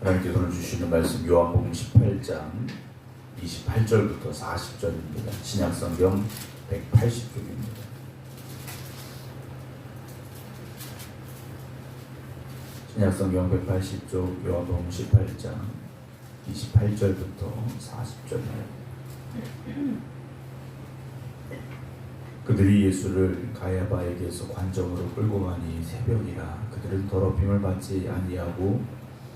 하나님께서 주시는 말씀 요한복음 18장 28절부터 40절입니다. 신약성경 180쪽입니다. 신약성경 180쪽 요한복음 18장 28절부터 40절입니다. 그들이 예수를 가야바에게서 관정으로 끌고 가니 새벽이라 그들은 더럽힘을 받지 아니하고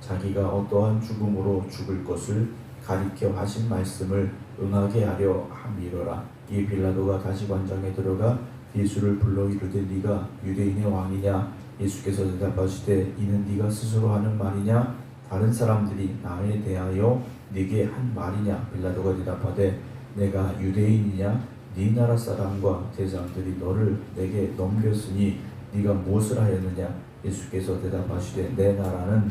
자기가 어떠한 죽음으로 죽을 것을 가리켜 하신 말씀을 응하게 하려 함이로라. 이 빌라도가 다시 관장에 들어가 예수를 불러 이르되 네가 유대인의 왕이냐? 예수께서 대답하시되 이는 네가 스스로 하는 말이냐? 다른 사람들이 나에 대하여 네게 한 말이냐? 빌라도가 대답하되 내가 유대인이냐? 네 나라 사람과 대장들이 너를 내게 넘겼으니 네가 무엇을 하였느냐? 예수께서 대답하시되 내 나라는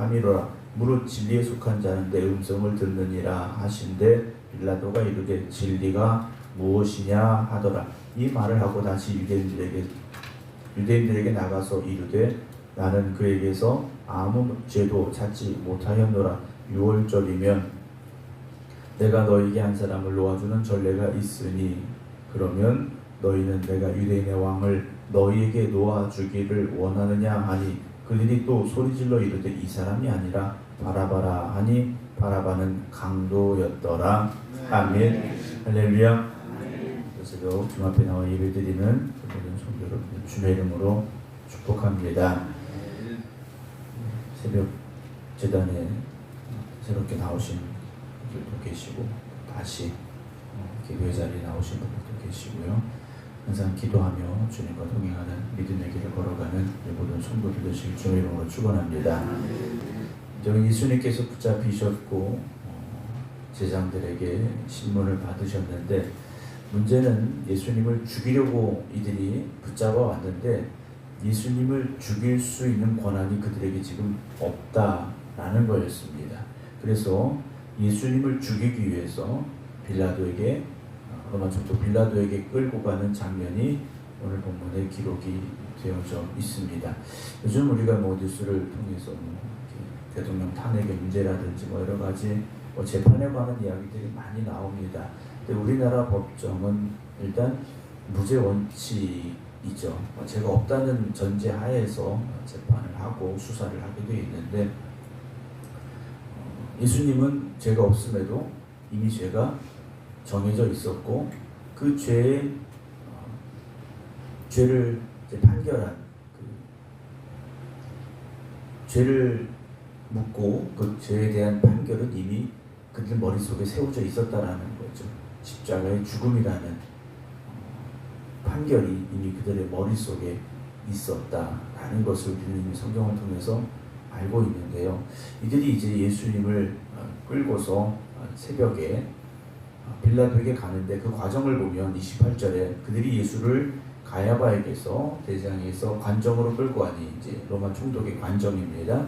함이로라 무릇 진리에 속한 자는 내 음성을 듣느니라 하신데 빌라도가 이르되 진리가 무엇이냐 하더라. 이 말을 하고 다시 유대인들에게 유대인들에게 나가서 이르되 나는 그에게서 아무 죄도 찾지 못하였노라. 유월절이면 내가 너에게 한 사람을 놓아주는 전례가 있으니 그러면 너희는 내가 유대인의 왕을 너희에게 놓아주기를 원하느냐 하니 그들이 또 소리질러 이르되 이 사람이 아니라 바라바라 하니 바라바는 강도였더라. 아멘. 할렐루야. 그래서 주 앞에 나와 예배 드리는 모든 성도 여러분 주의 이름으로 축복합니다. 새벽 재단에 새롭게 나오신 분들도 계시고 다시 어, 기도의 자리에 나오신 분들도 계시고요. 항상 기도하며 주님과 동행하는 믿음의 길을 걸어가는 모든 성도들 되시길 주의 이름으로 축원합니다. 저는 예수님께서 붙잡히셨고 어, 제장들에게 신문을 받으셨는데 문제는 예수님을 죽이려고 이들이 붙잡아 왔는데 예수님을 죽일 수 있는 권한이 그들에게 지금 없다라는 거였습니다. 그래서 예수님을 죽이기 위해서 빌라도에게 마 총독 빌라도에게 끌고 가는 장면이 오늘 본문에 기록이 되어져 있습니다. 요즘 우리가 뭐 뉴스를 통해서 뭐 대통령 탄핵의 문제라든지 뭐 여러 가지 뭐 재판에 관한 이야기들이 많이 나옵니다. 근데 우리나라 법정은 일단 무죄 원칙이죠. 뭐 죄가 없다는 전제 하에서 재판을 하고 수사를 하게 되어 있는데 어, 예수님은 죄가 없음에도 이미 죄가 정해져 있었고 그 죄의 어, 죄를 판결한 그 죄를 묻고 그 죄에 대한 판결은 이미 그들 머릿속에 세워져 있었다라는 거죠. 십자가의 죽음이라는 어, 판결이 이미 그들의 머릿속에 있었다라는 것을 우리는 성경을 통해서 알고 있는데요. 이들이 이제 예수님을 어, 끌고서 어, 새벽에 어, 빌라도에게 가는데 그 과정을 보면 28절에 그들이 예수를 가야바에게서 대장에서 관정으로 끌고 가니 이제 로마 총독의 관정입니다.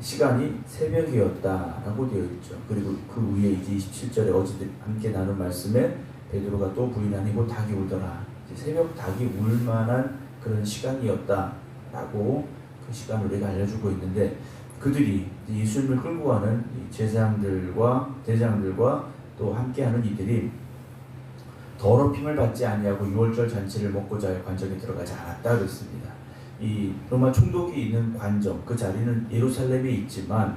시간이 새벽이었다라고 되어 있죠. 그리고 그 위에 이제 27절에 어제 함께 나눈 말씀에 베드로가 또 부인하니 곧 닭이 울더라. 이제 새벽 닭이 울 만한 그런 시간이었다라고 그 시간을 우리가 알려주고 있는데 그들이 예수님을 끌고 가는 이 제사장들과 대장들과 또 함께하는 이들이 더럽힘을 받지 아니하고 유월절 잔치를 먹고자 하여 관정에 들어가지 않았다 그랬습니다. 이 로마 총독이 있는 관정 그 자리는 예루살렘에 있지만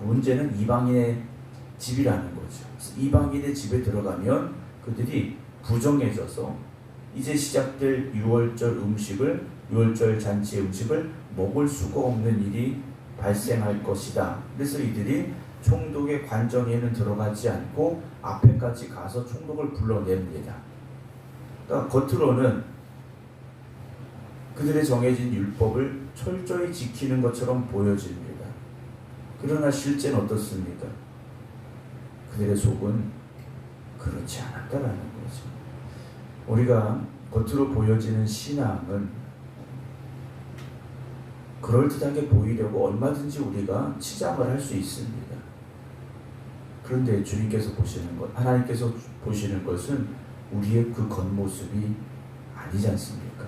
문제는 이방인의 집이라는 거죠. 이방인의 집에 들어가면 그들이 부정해져서 이제 시작될 6월절 음식을 6월절 잔치 음식을 먹을 수가 없는 일이 발생할 것이다. 그래서 이들이 총독의 관정에는 들어가지 않고 앞에까지 가서 총독을 불러냅니다. 그러니까 겉으로는 그들의 정해진 율법을 철저히 지키는 것처럼 보여집니다. 그러나 실제는 어떻습니까? 그들의 속은 그렇지 않았다라는 거죠. 우리가 겉으로 보여지는 신앙은 그럴듯하게 보이려고 얼마든지 우리가 치장을 할 수 있습니다. 그런데 주님께서 보시는 것, 하나님께서 보시는 것은 우리의 그 겉모습이 아니지 않습니까?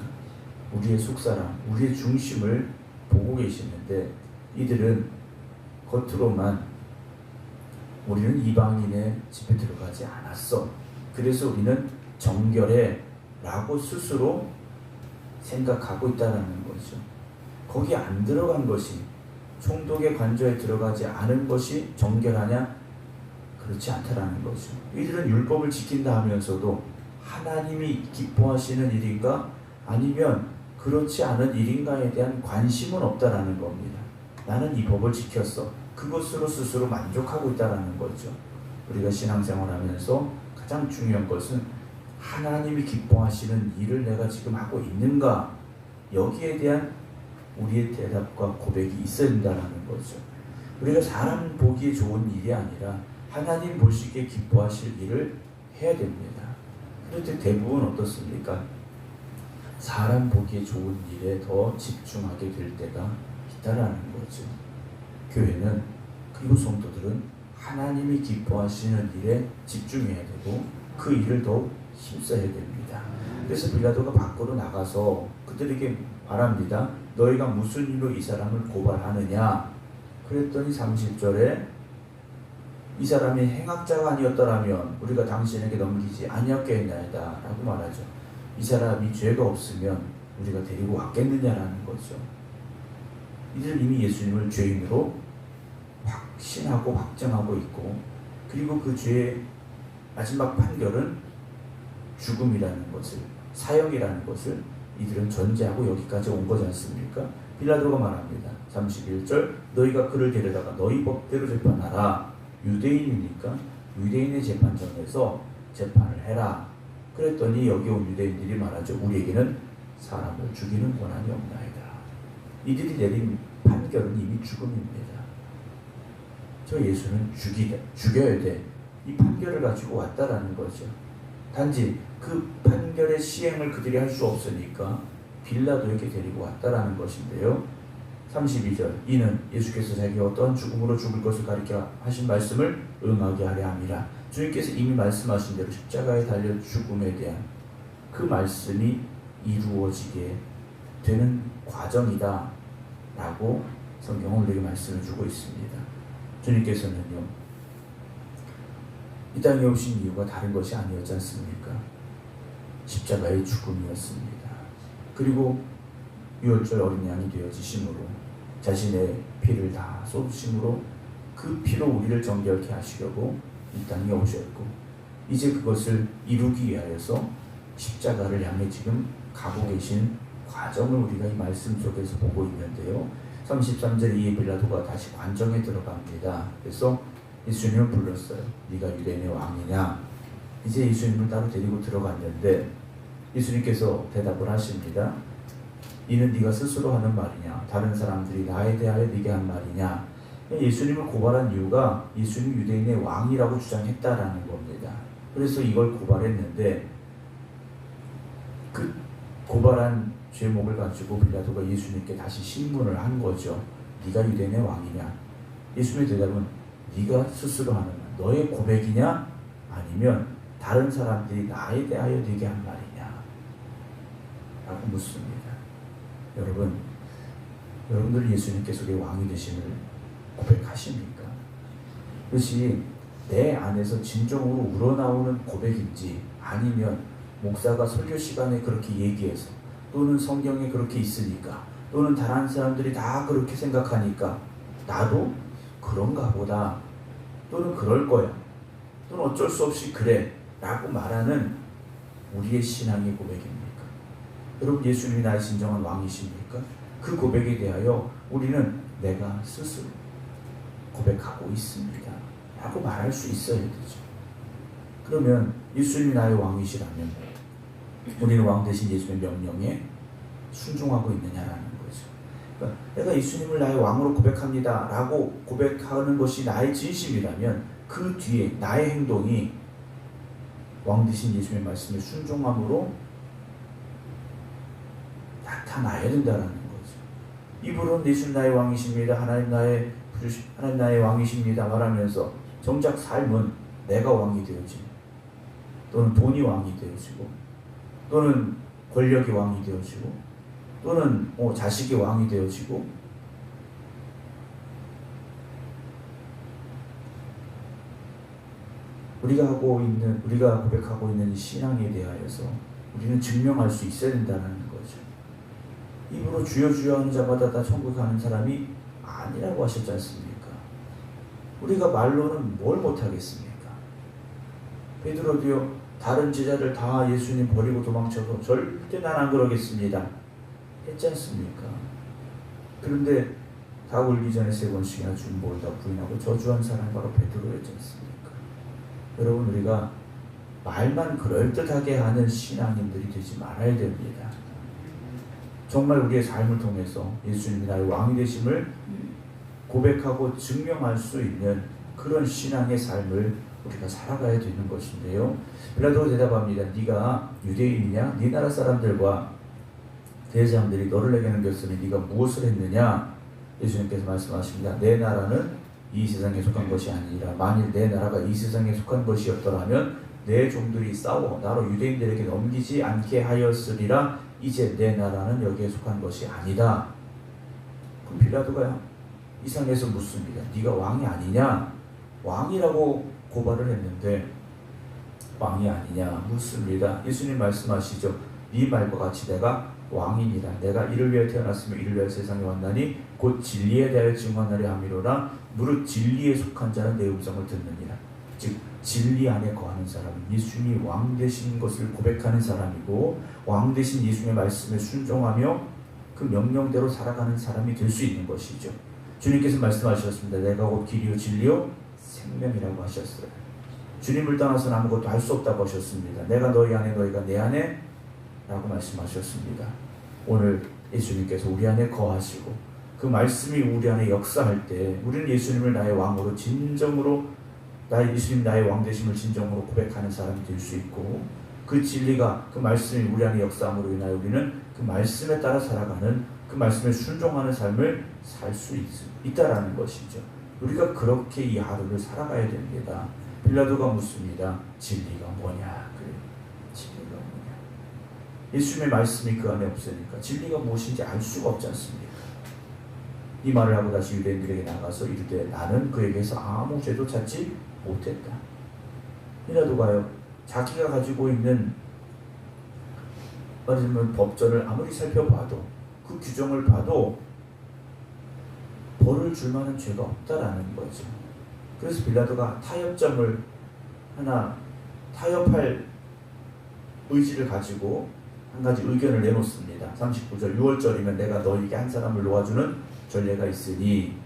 우리의 속사람, 우리의 중심을 보고 계시는데 이들은 겉으로만 우리는 이방인의 집에 들어가지 않았어. 그래서 우리는 정결해 라고 스스로 생각하고 있다는 거죠. 거기 안 들어간 것이 총독의 관저에 들어가지 않은 것이 정결하냐? 그렇지 않다라는 거죠. 이들은 율법을 지킨다 하면서도 하나님이 기뻐하시는 일인가? 아니면 그렇지 않은 일인가에 대한 관심은 없다라는 겁니다. 나는 이 법을 지켰어. 그것으로 스스로 만족하고 있다라는 거죠. 우리가 신앙생활하면서 가장 중요한 것은 하나님이 기뻐하시는 일을 내가 지금 하고 있는가? 여기에 대한 우리의 대답과 고백이 있어야 된다는 거죠. 우리가 사람 보기에 좋은 일이 아니라 하나님 보시기에 기뻐하실 일을 해야 됩니다. 그런데 대부분 어떻습니까? 사람 보기에 좋은 일에 더 집중하게 될 때가 있다라는 거죠. 교회는 그리고 성도들은 하나님이 기뻐하시는 일에 집중해야 되고 그 일을 더욱 힘써야 됩니다. 그래서 빌라도가 밖으로 나가서 그들에게 말합니다. 너희가 무슨 일로 이 사람을 고발하느냐? 그랬더니 30절에 이 사람이 행악자가 아니었더라면 우리가 당신에게 넘기지 아니었겠나이다 라고 말하죠. 이 사람이 죄가 없으면 우리가 데리고 왔겠느냐라는 거죠. 이들 이미 예수님을 죄인으로 확신하고 확정하고 있고 그리고 그 죄의 마지막 판결은 죽음이라는 것을 사형이라는 것을 이들은 전제하고 여기까지 온 거지 않습니까? 빌라도가 말합니다. 31절 너희가 그를 데려다가 너희 법대로 재판하라. 유대인이니까 유대인의 재판정에서 재판을 해라. 그랬더니 여기 온 유대인들이 말하죠. 우리에게는 사람을 죽이는 권한이 없나이다. 이들이 내린 판결은 이미 죽음입니다. 저 예수는 죽이다, 죽여야 돼. 이 판결을 가지고 왔다라는 거죠. 단지 그 판결의 시행을 그들이 할 수 없으니까 빌라도에게 데리고 왔다라는 것인데요. 32절 이는 예수께서 자기 어떠한 죽음으로 죽을 것을 가리켜 하신 말씀을 응하게 하려 함이라. 주님께서 이미 말씀하신 대로 십자가에 달려 죽음에 대한 그 말씀이 이루어지게 되는 과정이다. 라고 성경은 우리에게 말씀을 주고 있습니다. 주님께서는요, 이 땅에 오신 이유가 다른 것이 아니었지 않습니까? 십자가의 죽음이었습니다. 그리고 유월절 어린 양이 되어지심으로 자신의 피를 다 쏟으심으로 그 피로 우리를 정결케 하시려고 이 땅에 오셨고 이제 그것을 이루기 위하여서 십자가를 향해 지금 가고 계신 과정을 우리가 이 말씀 속에서 보고 있는데요. 33절 이에 빌라도가 다시 관정에 들어갑니다. 그래서 예수님을 불렀어요. 네가 유대인의 왕이냐? 이제 예수님을 따로 데리고 들어갔는데 예수님께서 대답을 하십니다. 이는 네가 스스로 하는 말이냐? 다른 사람들이 나에 대하여 네게 한 말이냐? 예수님을 고발한 이유가 예수님 유대인의 왕이라고 주장했다라는 겁니다. 그래서 이걸 고발했는데 그 고발한 죄목을 가지고 빌라도가 예수님께 다시 신문을 한 거죠. 네가 유대인의 왕이냐? 예수님의 대답은 네가 스스로 하는 말, 너의 고백이냐? 아니면 다른 사람들이 나에 대하여 네게 한 말이냐? 라고 묻습니다. 여러분, 여러분들 예수님께서 왕이 되심을 고백하십니까? 그것이 내 안에서 진정으로 우러나오는 고백인지 아니면 목사가 설교 시간에 그렇게 얘기해서 또는 성경에 그렇게 있으니까 또는 다른 사람들이 다 그렇게 생각하니까 나도 그런가 보다 또는 그럴 거야 또는 어쩔 수 없이 그래 라고 말하는 우리의 신앙의 고백입니까? 여러분 예수님이 나의 진정한 왕이십니까? 그 고백에 대하여 우리는 내가 스스로 고백하고 있습니다 라고 말할 수 있어야 되죠 그러면 예수님이 나의 왕이시라면 우리는 왕 대신 예수님의 명령에 순종하고 있느냐라는. 그러니까 내가 예수님을 나의 왕으로 고백합니다. 라고 고백하는 것이 나의 진심이라면 그 뒤에 나의 행동이 왕 대신 예수님의 말씀에 순종함으로 나타나야 된다라는 거죠. 입으로는 예수님 나의 왕이십니다. 하나님 나의 하나님 나의 왕이십니다. 말하면서 정작 삶은 내가 왕이 되어지 또는 돈이 왕이 되어지고 또는 권력이 왕이 되어지고 또는 뭐 자식이 왕이 되어지고 우리가 하고 있는 우리가 고백하고 있는 신앙에 대하여서 우리는 증명할 수 있어야 된다는 거죠. 입으로 주여 주여 하는 자마다 다 천국 가는 사람이 아니라고 하셨지 않습니까? 우리가 말로는 뭘 못하겠습니까? 베드로도요 다른 제자들 다 예수님 버리고 도망쳐도 절대 난 안 그러겠습니다. 했지 않습니까? 그런데 다 울기 전에 세 번씩이나 중보를 다 부인하고 저주한 사람 바로 베드로였지 않습니까? 여러분 우리가 말만 그럴듯하게 하는 신앙인들이 되지 말아야 됩니다. 정말 우리의 삶을 통해서 예수님이 나의 왕이 되심을 고백하고 증명할 수 있는 그런 신앙의 삶을 우리가 살아가야 되는 것인데요. 빌라도가 대답합니다. 네가 유대인이냐? 네 나라 사람들과 대장들이 너를 내게 넘겼으니 네가 무엇을 했느냐? 예수님께서 말씀하십니다. 내 나라는 이 세상에 속한 것이 아니라 만일 내 나라가 이 세상에 속한 것이었더라면 내 종들이 싸워 나로 유대인들에게 넘기지 않게 하였으리라 이제 내 나라는 여기에 속한 것이 아니다. 그럼 빌라도가 이상해서 묻습니다. 네가 왕이 아니냐? 왕이라고 고발을 했는데 왕이 아니냐 묻습니다. 예수님 말씀하시죠. 네 말과 같이 내가 왕이니라. 내가 이를 위해 태어났으며 이를 위해 세상에 왔나니 곧 진리에 대하여 증언하리 함이로라. 무릇 진리에 속한 자는 내 음성을 듣느니라. 즉 진리 안에 거하는 사람은 예수님이 왕 되신 것을 고백하는 사람이고 왕 되신 예수님의 말씀에 순종하며 그 명령대로 살아가는 사람이 될 수 있는 것이죠. 주님께서 말씀하셨습니다. 내가 곧 길이요 진리요 생명이라고 하셨어요. 주님을 떠나서는 아무것도 할 수 없다고 하셨습니다. 내가 너희 안에 너희가 내 안에 라고 말씀하셨습니다. 오늘 예수님께서 우리 안에 거하시고 그 말씀이 우리 안에 역사할 때 우리는 예수님을 나의 왕으로 진정으로 나의 예수님 나의 왕 되심을 진정으로 고백하는 사람이 될 수 있고 그 진리가 그 말씀이 우리 안에 역사함으로 인하여 우리는 그 말씀에 따라 살아가는 그 말씀에 순종하는 삶을 살 수 있다라는 것이죠. 우리가 그렇게 이 하루를 살아가야 됩니다. 빌라도가 묻습니다. 진리가 뭐냐? 예수님의 말씀이 그 안에 없으니까 진리가 무엇인지 알 수가 없지 않습니까? 이 말을 하고 다시 유대인들에게 나가서 이르되 나는 그에게서 아무 죄도 찾지 못했다. 빌라도가요. 자기가 가지고 있는 말하자면 법전을 아무리 살펴봐도 그 규정을 봐도 벌을 줄 만한 죄가 없다라는 거죠. 그래서 빌라도가 타협점을 하나 타협할 의지를 가지고 한 가지 의견을 내놓습니다. 39절 6월절이면 내가 너에게 한 사람을 놓아주는 전례가 있으니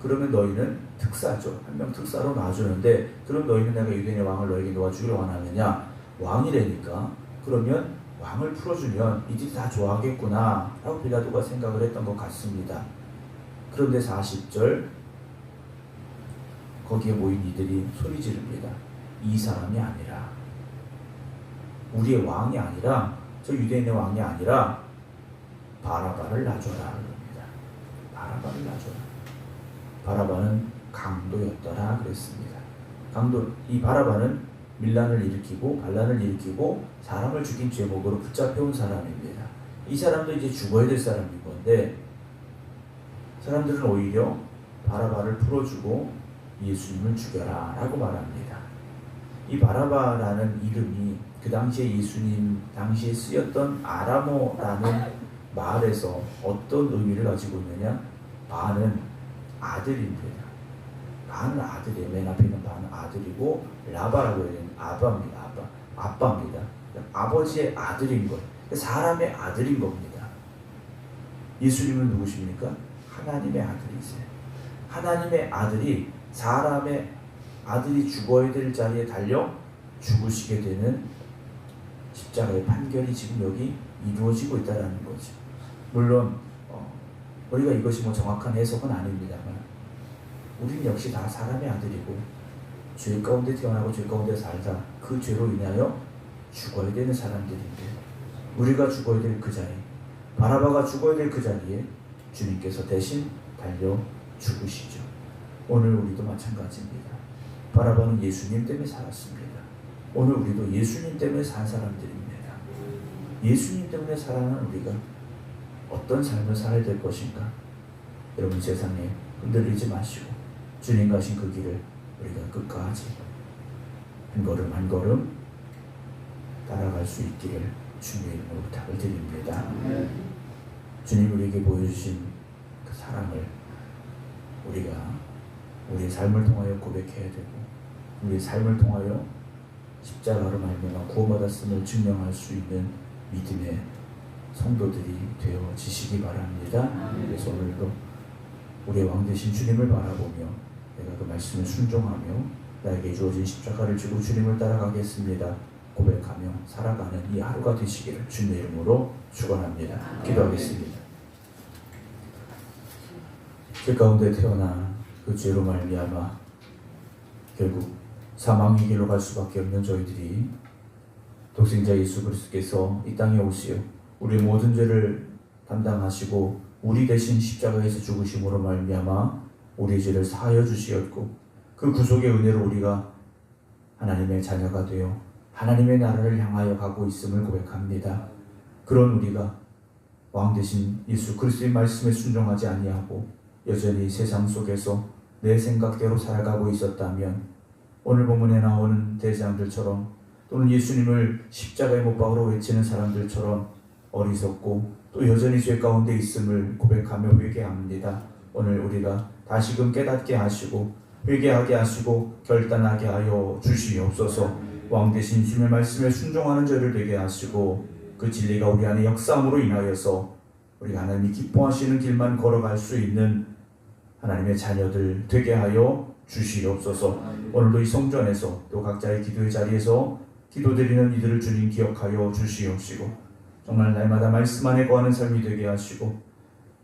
그러면 너희는 특사죠. 한 명 특사로 놔주는데 그럼 너희는 내가 유대인의 왕을 너에게 놓아주기를 원하느냐 왕이라니까 그러면 왕을 풀어주면 이들이 다 좋아하겠구나 라고 빌라도가 생각을 했던 것 같습니다. 그런데 40절 거기에 모인 이들이 소리 지릅니다. 이 사람이 아니라 우리의 왕이 아니라 저 유대인의 왕이 아니라 바라바를 놔줘라 그럽니다. 바라바를 놔줘라. 바라바는 강도였더라 그랬습니다. 강도 이 바라바는 밀란을 일으키고 반란을 일으키고 사람을 죽인 죄목으로 붙잡혀온 사람입니다. 이 사람도 이제 죽어야 될 사람인 건데 사람들은 오히려 바라바를 풀어주고 예수님을 죽여라 라고 말합니다. 이 바라바라는 이름이 그 당시에 예수님 당시에 쓰였던 아라모라는 말에서 어떤 의미를 가지고 있느냐? 바는 아들입니다. 반은 아들이에요. 맨 앞에 있는 반은 아들이고 라바라고 해야 되는 아빠입니다. 아빠. 아빠입니다. 아버지의 아들인 것. 사람의 아들인 겁니다. 예수님은 누구십니까? 하나님의 아들이세요. 하나님의 아들이 사람의 아들이 죽어야 될 자리에 달려 죽으시게 되는 십자가의 판결이 지금 여기 이루어지고 있다는 거죠. 물론 어, 우리가 이것이 뭐 정확한 해석은 아닙니다만 우리는 역시 다 사람의 아들이고 죄 가운데 태어나고 죄 가운데 살다 그 죄로 인하여 죽어야 되는 사람들인데 우리가 죽어야 될 그 자리 바라바가 죽어야 될 그 자리에 주님께서 대신 달려 죽으시죠. 오늘 우리도 마찬가지입니다. 바라바는 예수님 때문에 살았습니다. 오늘 우리도 예수님 때문에 산 사람들입니다. 예수님 때문에 살아가는 우리가 어떤 삶을 살아야 될 것인가? 여러분 세상에 흔들리지 마시고 주님 가신 그 길을 우리가 끝까지 한 걸음 한 걸음 따라갈 수 있기를 주님의 이름으로 부탁을 드립니다. 주님 우리에게 보여주신 그 사랑을 우리가 우리의 삶을 통하여 고백해야 되고 우리의 삶을 통하여 십자가로 말미암아 구원받았음을 증명할 수 있는 믿음의 성도들이 되어지시기 바랍니다. 그래서 오늘도 우리의 왕 되신 주님을 바라보며 내가 그 말씀을 순종하며 나에게 주어진 십자가를 지고 주님을 따라가겠습니다. 고백하며 살아가는 이 하루가 되시기를 주님의 이름으로 축원합니다. 기도하겠습니다. 죄 가운데 태어나 그 죄로 말미암아 결국 사망의 길로 갈 수밖에 없는 저희들이 독생자 예수 그리스도께서 이 땅에 오시어 우리 모든 죄를 담당하시고 우리 대신 십자가에서 죽으심으로 말미암아 우리 죄를 사하여 주시었고 그 구속의 은혜로 우리가 하나님의 자녀가 되어 하나님의 나라를 향하여 가고 있음을 고백합니다. 그런 우리가 왕 대신 예수 그리스도의 말씀에 순종하지 아니하고 여전히 세상 속에서 내 생각대로 살아가고 있었다면 오늘 본문에 나오는 대장들처럼 또는 예수님을 십자가에 못 박으러 외치는 사람들처럼 어리석고 또 여전히 죄 가운데 있음을 고백하며 회개합니다. 오늘 우리가 다시금 깨닫게 하시고 회개하게 하시고 결단하게 하여 주시옵소서. 왕 대신 주님의 말씀에 순종하는 저를 되게 하시고 그 진리가 우리 안에 역사함으로 인하여서 우리가 하나님이 기뻐하시는 길만 걸어갈 수 있는 하나님의 자녀들 되게 하여 주시옵소서. 오늘도 이 성전에서 또 각자의 기도의 자리에서 기도드리는 이들을 주님 기억하여 주시옵시고 정말 날마다 말씀 안에 거하는 삶이 되게 하시고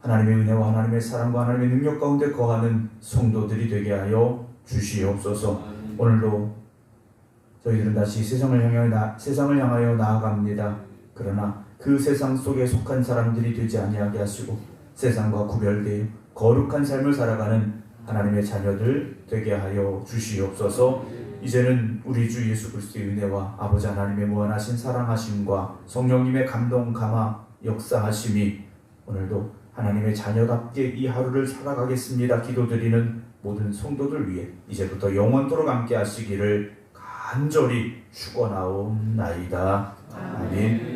하나님의 은혜와 하나님의 사랑과 하나님의 능력 가운데 거하는 성도들이 되게 하여 주시옵소서. 오늘도 저희들은 다시 세상을 향하여 나, 세상을 향하여 나아갑니다. 그러나 그 세상 속에 속한 사람들이 되지 아니하게 하시고 세상과 구별되어 거룩한 삶을 살아가는 하나님의 자녀들 되게 하여 주시옵소서. 이제는 우리 주 예수 그리스도의 은혜와 아버지 하나님의 무한하신 사랑하심과 성령님의 감동 감화 역사하심이 오늘도 하나님의 자녀답게 이 하루를 살아가겠습니다. 기도드리는 모든 성도들 위해 이제부터 영원토록 함께 하시기를 간절히 축원하옵나이다. 아멘.